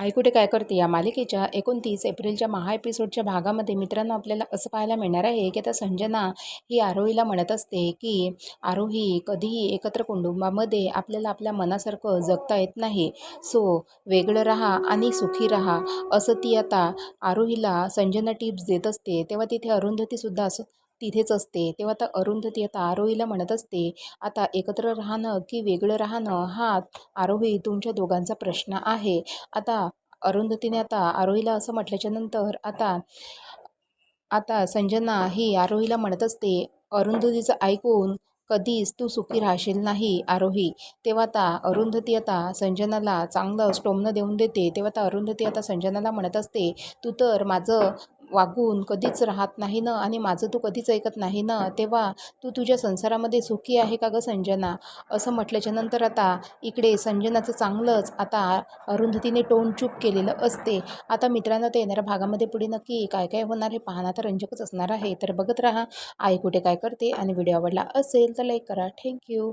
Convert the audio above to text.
आई कुठे काय करते? या मालिकेच्या एकोणतीस एप्रिलच्या महा एपिसोडच्या भागामध्ये मित्रांनो आपल्याला असं पाहायला मिळणार आहे की आता संजना ही आरोहीला म्हणत असते की आरोही कधीही एकत्र कुटुंबामध्ये आपल्याला आपल्या मनासारखं जगता येत नाही. सो वेगळं राहा आणि सुखी राहा. असं ती आता आरोहीला संजना टिप्स देत असते. तेव्हा तिथे अरुंधतीसुद्धा असं तिथेच असते. तेव्हा आता अरुंधती आता आरोहीला म्हणत असते आता एकत्र राहणं की वेगळं राहणं हा आरोही तुमच्या दोघांचा प्रश्न आहे. आता अरुंधतीने आता आरोहीला असं म्हटल्याच्या नंतर आता आता संजना ही आरोहीला म्हणत असते अरुंधतीचं ऐकून कधीच तू सुखी राहशील नाही आरोही. तेव्हा आता अरुंधती आता संजनाला चांगलं स्टोमनं देऊन देते. तेव्हा आता अरुंधती आता संजनाला म्हणत असते तू तर माझं वागून कधीच राहत नाही ना आणि माझं तू कधीच ऐकत नाही ना तेव्हा तू तुझ्या संसारामध्ये सुखी आहे का गं संजना? असं म्हटल्याच्या नंतर आता इकडे संजनाचं चांगलंच आता अरुंधतीने टोन चूप केलेलं असते. आता मित्रांनो ते येणाऱ्या भागामध्ये पुढे नक्की काय काय होणार हे पाहणं तर रंजकच असणार आहे. तर बघत राहा आई कुठे काय करते आणि व्हिडिओ आवडला असेल तर लाईक करा. थँक्यू